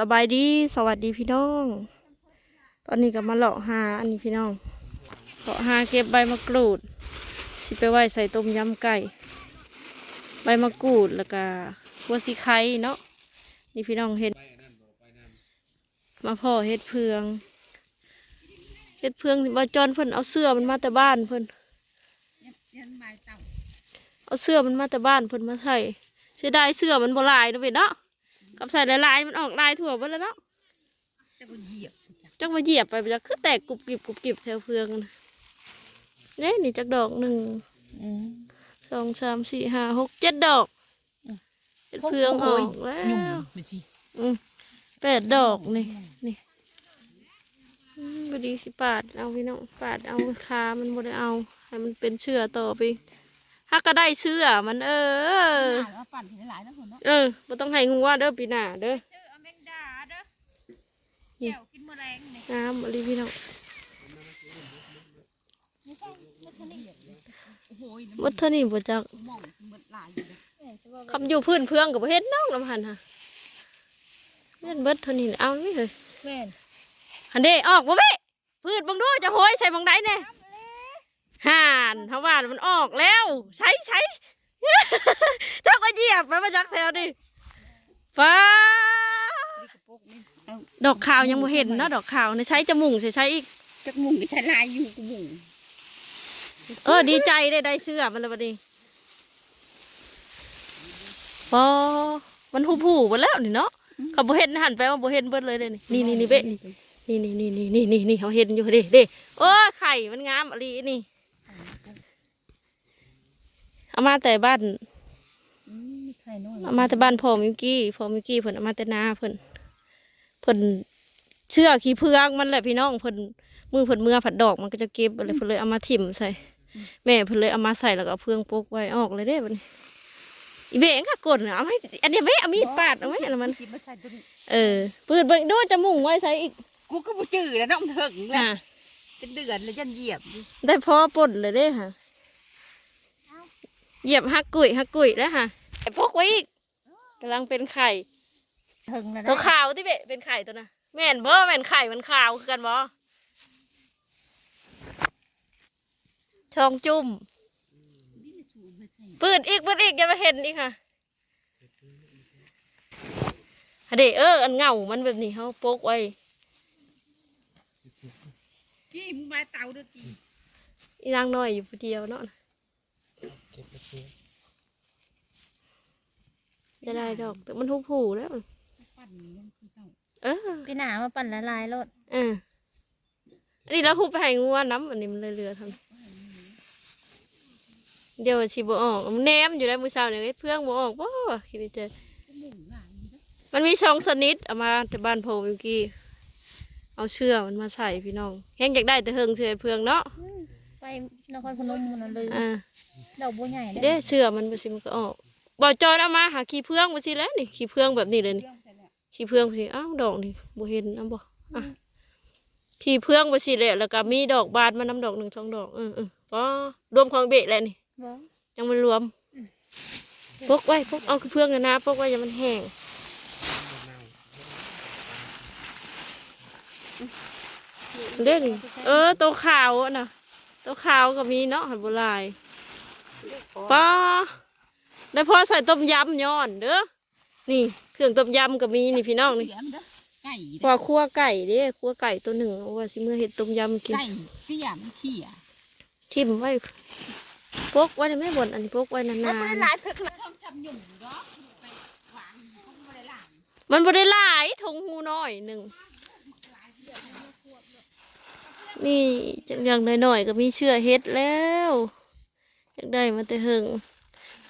สบายดีสวัสดีพี่น้อง ตอนนี้ก็มาเลาะหาอันนี้พี่น้องเลาะหาเก็บใบมะกรูด สิไปไว้ใส่ต้มยำไก่ ใบมะกรูดแล้วก็หัวสีไข่เนาะนี่พี่น้องเห็ดมาพ่อเห็ดเพืองเห็ดเพืองที่ว่าจอนเพิ่นเอาเสื้อมันมาแต่บ้านเพิ่นเอาเสื้อมันมาแต่บ้านเพิ่นมาใส่เสียดายเสื้อมันบ่ลายนะเว้ยเนาะ กับใส่ลายๆมันออกลายทั่วเบิดแล้วเนาะจะก็เหยียบจ้ะจักมาเหยียบไปไปจักคือแตกกรุบกริบกรุบกริบแถวเพืองนะเนี่ยนี่จักดอกหนึ่งอืมสองสามสี่ห้าหกเจ็ดดอกอืมเจ็ดเพืองออกแล้ยุ่งวไม่ใช่อืมแปดดอกนี่นี่อืมพอดีสิปาดเอาพี่น้องปาดเอาขามันบ่ได้เอาให้มันเป็นเชื่อต่อไป ถ้าก็ได้เชื่อมันเออหาว่าปั่นถึงหลายนะคนเนาะเออบ่ต้องให้งัวเด้อปีหน้าเด้อชื่ออเมงดาเด้อแก้วกินแมลงนี่น้ำอะไรพี่น้องโอ้โหวัดเท่านี้บ่จักมองหมดหลายอยู่เลยคำอยู่พื้นเพื่องกับเฮ็ดน้องลำหันฮะเล่นเบิดเท่านี้น่ะเอาไม่เลยแม่นหันเด้ออกบ่เว้พืชบังดูจะโหยใส่บังไดเนี่ย ห่านทว่ามันออกแล้ว ใช้ใช้เจ้าก็เหยียบไปมาจากแถวนี่ฟ้านี่กระปุกนี่เอาดอกขาวยังบ่เห็นเนาะดอกขาวในใช้จมูกใช้ใช้อีกจักมุงนี่ใช้ลายอยู่กูมุงเออดีใจได้ได้เสื้อมันแล้วบัดนี้พอมันหูผูหมดแล้วนี่เนาะเขาบ่เห็นหันไปว่าบ่เห็นเบิดเลยเลยนี่นี่นี่เบ๊ะนี่นี่นี่นี่นี่นี่นี่เขาเห็นอยู่เด้เด้โอ้ยไข่มันงามอะไรนี่ เอามาแต่บ้านอืมไข่น้อยเอามาแต่บ้านพ่อมิวกี้พ่อมิวกี้เพิ่นเอามาแต่นาเพิ่นเพิ่นเชื่อขี้เพืองมันแหละพี่น้องเพิ่นมือเพิ่นเมื่อผัดดอกมันก็จะเก็บอะไรเพิ่นเลยเอามาถิ่มใส่ แม่เพิ่นเลยเอามาใส่แล้วก็เอาเพืองปกไว้ออกเลยเด้บัดนี้อีเบงก็กดน่ะเอาให้อันนี้ไม่เอามีดปาดเอาไว้อันนั้นมันกินมาใส่ตัวนี้เออปืดเบิ่งดูจะมุ่งไว้ใส่อีกกูก็บ่จืดแล้วน้องถึงแล้วอะเป็นเดือนแล้วยันเหยียบอยู่ได้พอป่นเลยเด้ค่ะ เหยียบฮักกุยฮักกุยแล้วค่ะไอ้พกไว้อีกกำลังเป็นไข่ถึงแล้วตัวนะขาวที่เบะเป็นไข่ตัวน่ะแม่นบ่แม่นไข่มันขาวคือกันบ่ช่องจุ่มปืดอีกปืดอีกอย่ามาเห็นอีกค่ะฮะเดเอออันเงามันแบบนี้เขาโปกไว้กี้มึงมาเตาเด้อกี้อีนางน้อยอยู่ผู้เดียวเนาะ จะได้ดอกแต่มันหุบผูแล้ว ปั่นยังคือเก่าเออพี่หนามาปั่นละลายรถเอออันนี้เราหุบไปใหงัวน้ำอันนี้มันเลยเรือทำเดี๋ยวชิบออกมันแนมอยู่ได้มือเช้าเนี่ยเฮ็ดเพื่องบออกบ่คิดในใจจะมุงหลายอยู่เด้อมันมีช่องสนิทเอามาแต่บ้านโพมิวกี้เอาเชือกมันมาใส่พี่น้องแห้งอยากได้แต่เฮิงเชือกเพื่องเนาะไปนครพนมมันนเลยอ่า ดอกบัวใหญ่เด้เชือกมันไปสิมันก็ออกบ่จอยเอามาหาขี้เพื่องมาสิแล้วนี่ขี้เพื่องแบบนี้เลยนี่เรื่องใส่แล้วขี้เพื่องไปสิอ้าวดอกนี่บ่เห็นนะบ่อะขี้เพื่องไปสิแหละแล้วก็มีดอกบานมานำดอกหนึ่งสองดอกเออเออพอรวมของเบะแล้วนี่บ่ยังไม่รวมพกไว้พกเอาขี้เพื่องนะนะพกไว้อย่ามันแห้งเด้นี่เออตัวขาวอะนะตัวขาวก็มีเนาะหันโบลาย ป้าได้พอใส่ต้มยำย้อนเด้อนี่ เครื่องต้มยำก็มีนี่พี่น้องนี่เสียมเด้อไก่พอคั่วไก่เด้คั่วไก่ตัวหนึ่งเอาไว่าสิเมื่อเห็ดต้มยำกินไก่เสียมเขี่ยทิมไว้พกไว้ในไม่บนอันนี้พกไว้นานมันไม่ได้ๆหลายเพิ่งมาต้องจำหยุ่มอยู่เนาะไปวางเขาไม่ได้หลายมันบ่ได้หลายทงหูน้อยหนึ่งนี่จังอย่างน้อยๆก็มีเชื่อเฮ็ดแล้ว อยากได้มาแต่หึง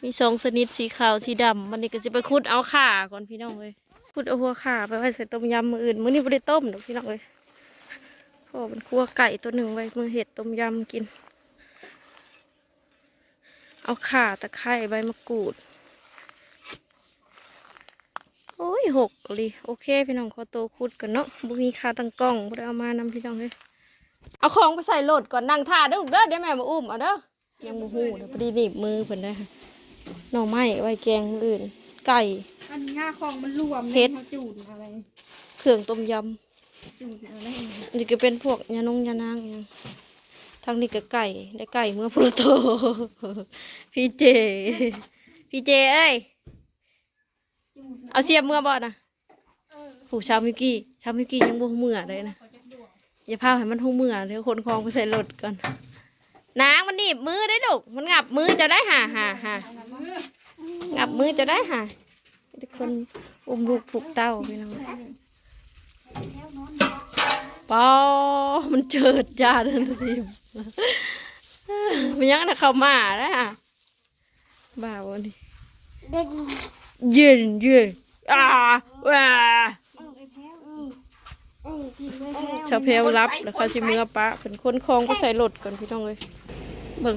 มีสองชนิดสีขาวสีดำมันนี่ก็จะไปขุดเอาข่าก่อนพี่น้องเลยขุดเอาหัวข่าไปไว้ใส่ต้มยำมืออื่นมื้อนี้บ่ได้ต้มดอกพี่น้องเลยเพราะว่ามันคั่วไก่ตัวหนึ่งไว้มือเห็ดต้มยำกิน เอาข่าตะไคร้ใบมะกรูดโอ้ยหกเลยโอเค พี่น้องขอโตคุดกันเนาะบุมีคาตั้งกล้องบ่ได้เอามานำพี่น้องเลยเอาของไปใส่โหลดก่อนนั่งท่าเด้อเด้อเดี๋ยวแม่มาอุ้มเอาเด้อ ยังบ่ฮู้เดี๋ยวพอดีหนีบมือเพิ่นได้อหน่อไม้ไว้แกงมื้ออื่น ไก่ อันนี้ง่าคองมันรวมเฮ็ดเขาจูนอะไรเครื่องต้มยจูนอะไรำอันนี้ก็เป็นพวกยานงยานางอย่างทางนี้ก็ไก่ ได้ไก่เมื่อโปรโต พี่เจ พี่เจเอ้ยเอาเสียบเมื่อบ่นะผู้ชาวมิวกี้ ชาวมิวกี้ยังบ่หูเมื่อเลยนะ อย่าพาให้มันหูเมื่อเดี๋ยวคนคลองไปใส่รถก่อน นางมันหนีบมือได้ลูก มันงับมือจะได้ห่าห่าห่างับมือจะได้ห่าทุกคนอุ้มลูกผูกเต้าพี่น้องปอมันเจิดยาเดินทีมมันยังนะเข้ามาแล้วอะบ้าวันนี้เย็นเย็นอ่าว้าชาวเพลรับแล้วเขาสิเมื่อปะเป็นคนคลองก็ใส่รถก่อนพี่น้องเลย เบิ่ง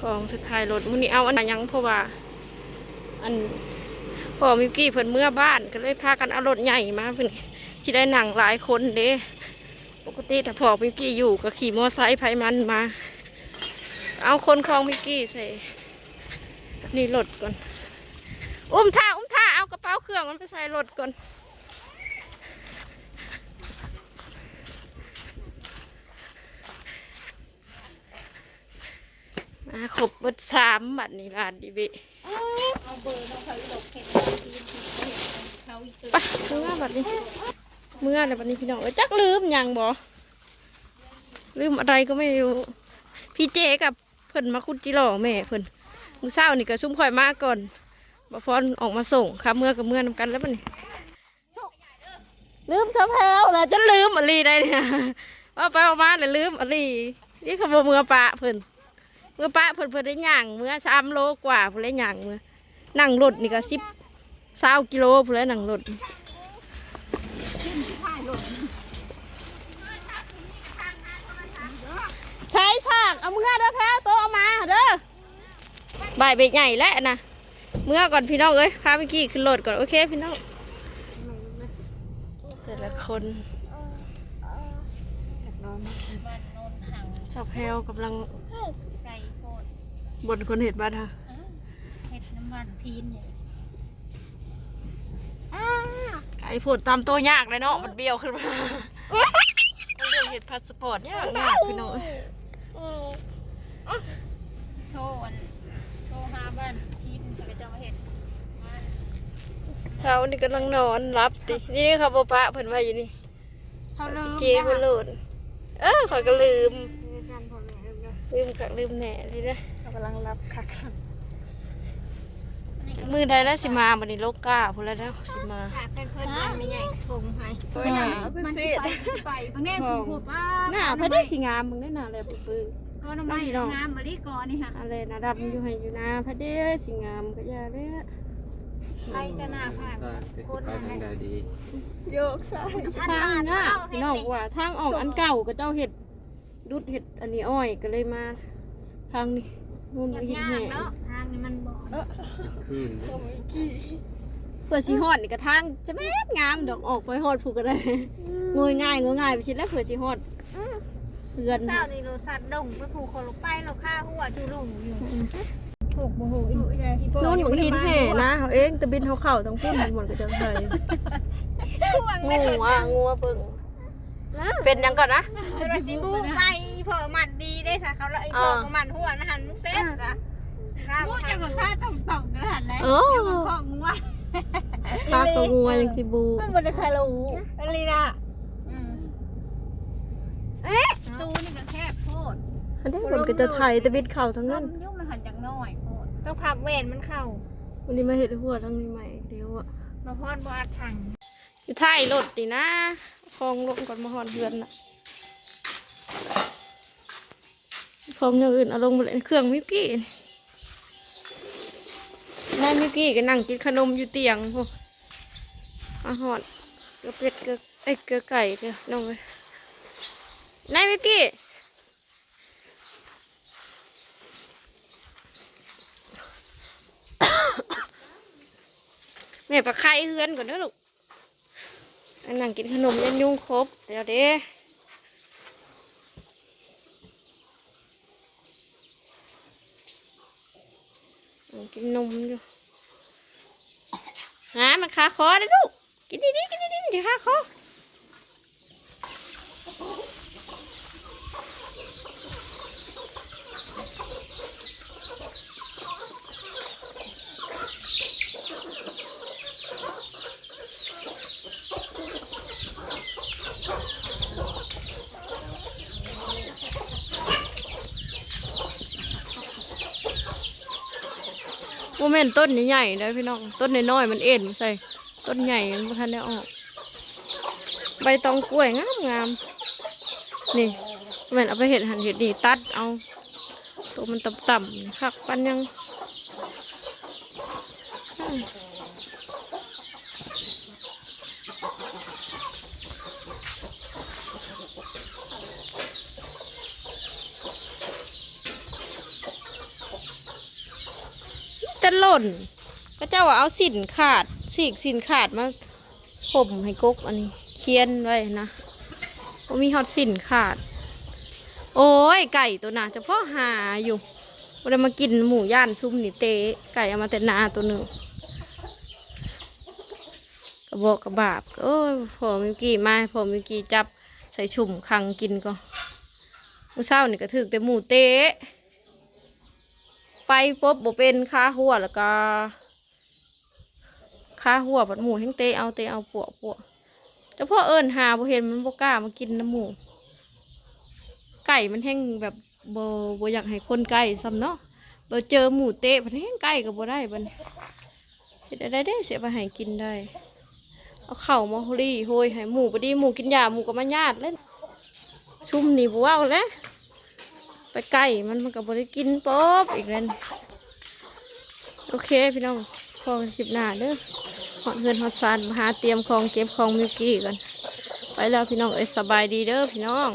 ของสุดท้ายรถมื้อนี้เอาอันหนยังเพราะว่า อันพ่อมิวกี้เพิ่นเมื่อบ้านก็เลยพากันเอารถใหญ่มาเพิ่นที่ได้หนังหลายคนเด้ปกติถ้าพ่อมิวกี้อยู่ก็ขี่มอไซค์ไผมันมา เอาคนคลองมิวกี้ใส่นี่รถก่อน อุ้มท่าอุ้มท่าเอากระเป๋าเครื่องมันไปใส่รถก่อน มาครบเบิดสามบัดนี้ลานดีเวิเอาเบอร์น้องเขาอีหลบเห็ดทีมเขาอีกตึกไปเมื่อบัดนี้ เมื่ออะไรบัดนี้พี่น้องเอ้ยจักลืมหยังบ่ลืมอะไรก็ไม่รู้พี่เจกับเพิ่นมาคุดจิหล่อแม่เพิ่นมื้อเช้านี่ก็ซุ่มข่อยมาก่อนบ่พรออกมาส่งค่ะเมื่อกับเมื่อนำกันแล้วบัดนี้ลืมเท้าแพลวแล้วจะลืมอะไรได้เนี่ยว่าไปออกมาเลยลืมอะไรนี่เขาบอกมือปะเพิ่น มือปะเพิ่นเพิ่นได้ย่างมือสามโลกว่าเพิ่นได้ย่างมือนั่งรถนี่ก็สิบสากิโลเพิ่นได้นั่งรถใช้ฉากเอามือเด้อแพ้วโตเอามาเด้อบ่ายเบ็ดใหญ่แล้วนะเมื่อก่อนพี่น้องเอ้ยพาเมื่อกี้ขึ้นรถก่อนโอเคพี่น้องแต่ละคนบ้านโนนหังชาวแพลวกำลังไก่โพด บนคนเห็ดบ้านฮะอ้าวเห็ดน้ำมันพีนเนี่ยไก่ผดตามตัวยากเลยเนาะ มันเบี้ยวขึ้นมามันเรื่องเห็ดพาสปอร์ตยากยากพี่น้องเอ้ยโทรอันโทรหาบ้านพีนไปจังเห็ดบ้านเช้านี่กำลังนอนรับดิ นี่นี่เขาบปะเพิ่นว่าอยู่นี่เขาลืมเจ๊เพิ่นโหลดเออขอยก็ลืมจำพ่อแม่ลืมนะลืมคักลืมแหน่เลยนะเขา กำลังรับคักมือใดแล้วสิมาบัดนี้โลกก้าพุ่นแล้วแล้วสิมาเพื่อนเพื่อนมาไม่ใหญ่ทงให้ตัวใหญ่มันสิไปไปตรงนี้พูดว่าหน้าพระได้สิงามมึงได้หน้าเลยปื้อก็น้ำไม้งามมาดีก่อนนี่ค่ะอะไรนะดำอยู่ให้อยู่นะพระเด้อสิงามก็อย่าเด้อไปกันหน้าผ่านไปทางใดดีโยกซ้ายทางอะพี่น้องว่าทางออกอันเก่าก็เจ้าเห็ดดุดเห็ดอันนี้อ้อยก็เลยมาทางนี้ นู่นไม่เห็นแห่ทางนี้มันบ่ขึ้นเพื่อสิฮอดนี่ก็ทางจะแม่นงามดอกออกไปฮอดผูกก็ได้งวยง่ายงวยง่ายไปชิดแล้วเพื่อสิฮอดเพื่อนเศร้านี่เราสัตว์ดงไปผูกคอลงไปเราฆ่าหัวจูรุ่งอยู่ผูกบ่หูอีใหญ่นู่นหมึงหินแห่นะเขาเองตะบินเขาเข่าทั้งพุ่นหมดก็จะเคยงูอะงูอะเบิ่งเป็นยังก่อนนะเราสิบูไปเผื่อมันดีได้ค่ะเขาแล้วไอ้พวกมันหัวนะหันมึงเซ็ตนะพูดจะมาฆ่าต่องต่องกันหันแล้วโอ้ของงัวข้าก็งูยังสิบูมันบ่ได้ใครรู้อะไรนะตูนี่ก็แคบโคตรอันนี้มันก็จะไทยตะบิดเข่าทั้งต้นั้นมยุ่งมันหันจากน้อยโพดต้องพับเวนมันเข้าวันนี้มาเห็ดหัวทั้งนี้ใหม่เดี๋ยวอะมาพอดบอัดถังอยู่ท้ายรถดีนะคลองลงก่อนมาหอนเฮือนน่ะ คลองอย่างอื่นเอาลงมาเลยเครื่องมิวกี้แม่มิวกี้ก็นั่งกินขนมอยู่เตียงพวกอาหอนเกลือเป็ดเกลือเอ้ยเกลือไก่เกลือน้องเลยนายมิวกี้แม่ปลาไข่เฮือนก่อนเด้อลูกนั่งกินขนมยันยุ่งครบเดี๋ยวเด้ กินนมอยู่หามันคาคอเลยลูก กินดีๆกินดีๆมันจะคาคอ เมนต้นใหญ่ๆเลยพี่น้อง ต้นน้อยๆมันเอ็นใส่ ต้นใหญ่มันทันได้ออก ใบตองกล้วยงามงามนี่แม่นเอาไปเห็ดหันเห็ดนี่ตัดเอา ตัวมันต่ำๆคักปันยัง จะหล่นก็เจ้าว่าเอาสินขาดสีกสินขาดมาผมให้กกอันนี้เคียนไว้นะมีฮอตสินขาด โอ้ยไก่ตัวน่ะเฉพาะหาอยู่วันมากินหมูย่านซุ่มนี่เตะไก่เอามาแต่นาตัวหนึ่งกระบอกกระบาบโอ้ยพอมิวกี้มาพอมิวกี้จับใส่ชุ่มคังกินก็มื้อเช้านี่ก็ถึกแต่หมูเตะ ไปปุ๊บบ่เป็นค่าหัวแล้วก็ขาหัวบัดหมูแห้งเตะเอาเตะเอาปวกปวกแต่พ่อเอิญหาบ่เห็นมันบ่กล้ามากินน้ำหมู ไก่มันแห้งแบบบ่บ่อยากให้คนใกล้ซ้ำเนาะเราเจอหมูเตะมันแห้งใกล้ก็บ่ได้บันี้เฮ็ดได้เด้เสียไปให้กินได้ เอาเข่ามาโฮลี่โหยให้หมูบ่ดีหมูกินยาหมูก็มาญาติเล่นซุ่มนี่บ่เอาแล้ว ไปไก่มันมันกับบริกินป๊อบอีกแล้วนี่โอเคพี่น้องพองคลิปหน้าเด้อหอดเงินหอดซานมาหาเตรียมของเก็บของมิวกี้กันไปแล้วพี่น้องเอ้ยสบายดีเด้อพี่น้อง